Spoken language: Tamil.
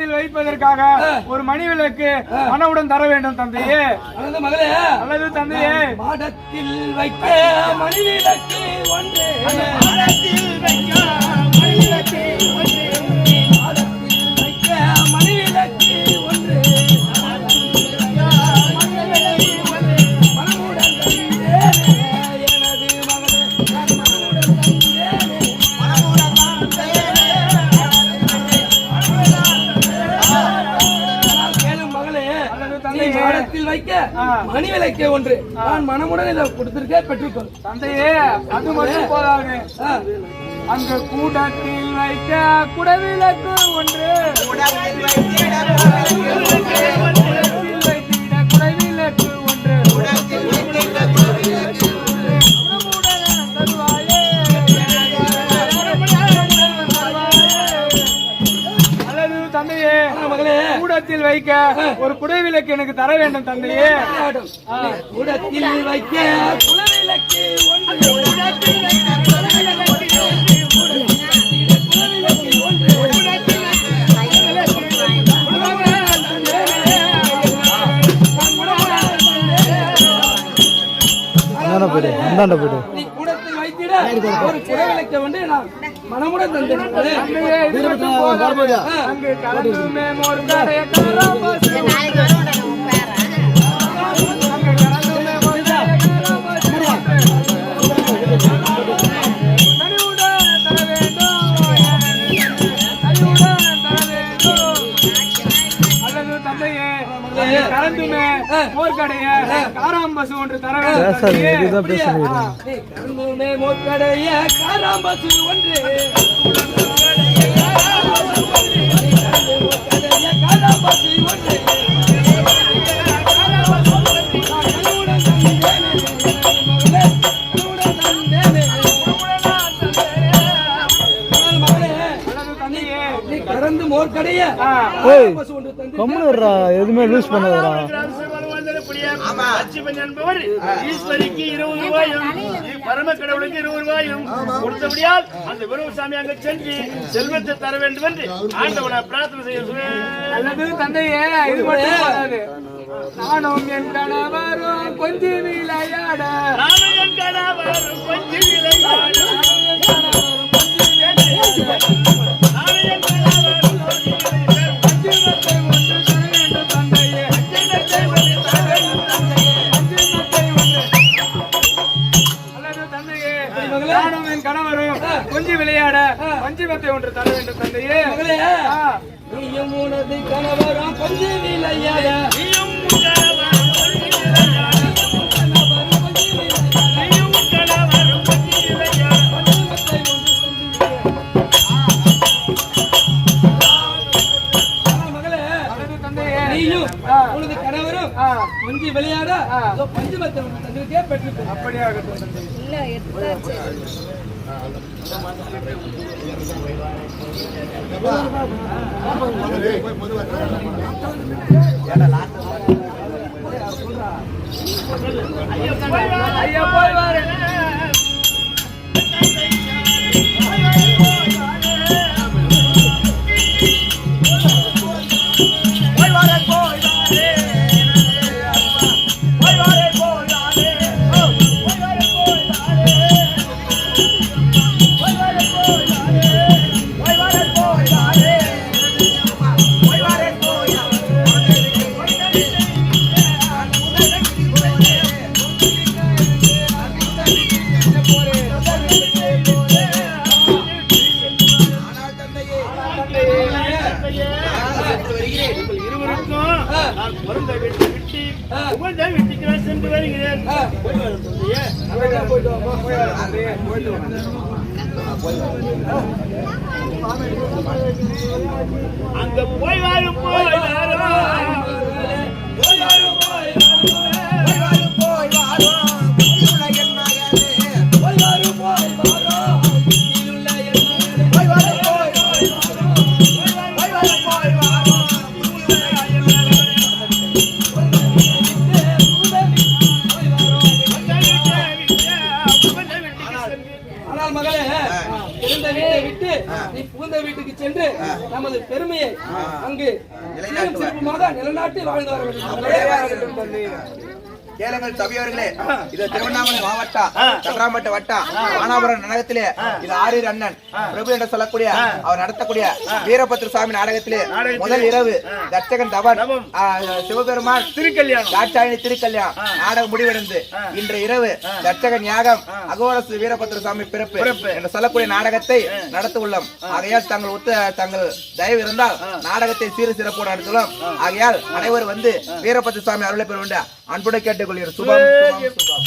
மாடத்தில் வைப்பதற்காக ஒரு மணி விளக்கு மனவுடன் தர வேண்டும் தந்தையே. மகளே. அல்லது தந்தையே. மாடத்தில் வைக்க மணி விளக்கு ஒன்று மாடத்தில் வைக்க மணி விளக்கு ஒன்று. ஆ. மணி விளக்கே ஒன்று. நான் மனமுடன் இதை கொடுத்திருக்கேன் பெற்றுக்கொள். தந்தையே அது மட்டும் போதாது. அங்கு கூட்டத்தில் வைக்க குடவிளக்கு ஒன்று. கூடத்தில் வைக்க ஒரு குடைவிளக்கு எனக்கு தர வேண்டும் தந்தையே. கூடத்தில் வைக்க அந்தாண்ட போயிடு அந்தாண்ட போயிடு. நீ கூடத்தில் வைத்திட. ஒரு குலவிளக்க வந்து நான் மனமுடன் தந்தேன் கலந்துமே மோர் கடைய காராம்பசு ஒன்று தர வேண்டும். ஒன்று. ஒன்று தந்து கம்முன்னு இருடா எதுவுமே லூஸ் பண்ணாதடா. என்பவர் ஈஸ்வரிக்கு இருபது ரூபாயும் பரம கடவுளுக்கு இருபது ரூபாயும் கொடுத்தபடியால் அந்த குருசாமி அங்கு சென்று செல்வத்தை தர வேண்டும் என்று ஆண்டவனை பிரார்த்தனை செய்ய. அல்லது தந்தையே இது மட்டும் போதாது. நானும் என் கணவரும் கொஞ்சி விளையாட நானும் என் கணவரும் கொஞ்சம் விளையாட. நானும் என் கணவரும் கொஞ்சி விளையாட பஞ்சிமத்தை ஒன்று தர வேண்டும் தந்தையே. நீயும் உனது கணவரும் கொஞ்சம் விளையாட. நீயும் ஆ. கொஞ்சம் விளையாட பஞ்சமத்தை தந்திருக்கே பெற்றுக்கோ அப்படியாகட்டும் தந்தையே ஐயா மருந்தை வெட்டி விட்டு போய் வாழும் போய் வாழும் போய் வாழும் போய் வாழும் விட்டு நீ புகுந்த வீட்டுக்கு சென்று நமது பெருமையை அங்கு சிறப்புமாக நிலநாட்டி வாழ்ந்து வர வேண்டும். கேளுங்கள் சபையோர்களே. இது திருவண்ணாமலை மாவட்டம் சங்கராம்பட்டு வட்டம் வானாபுரம் நகரத்திலே இது ஆரியர் அண்ணன் பிரபு என்று சொல்லக்கூடிய அவர் நடத்தக்கூடிய வீரபத்ர சுவாமி நாடகத்திலே முதல் இரவு தர்ச்சகன் தவன் சிவபெருமான் திருக்கல்யாணம். தாட்சாயணி திருக்கல்யாணம். நாடகம் முடிவடைந்து இன்று இரவு தர்ச்சகன் யாகம் அகோரசு வீரபத்ர சுவாமி பிறப்பு. என்று சொல்லக்கூடிய நாடகத்தை நடத்த உள்ளோம். ஆகையால் தங்கள் ஒத்து தங்கள் தயவு இருந்தால் நாடகத்தை சீர சிறப்போடு நடத்தலாம் ஆகையால் அனைவரும் வந்து வீரபத்ர சுவாமி அருளை பெற வேண்டிய அன்புடன் கேட்டுக்கொள்கிறேன். சுபம் சுபம் சுபம்.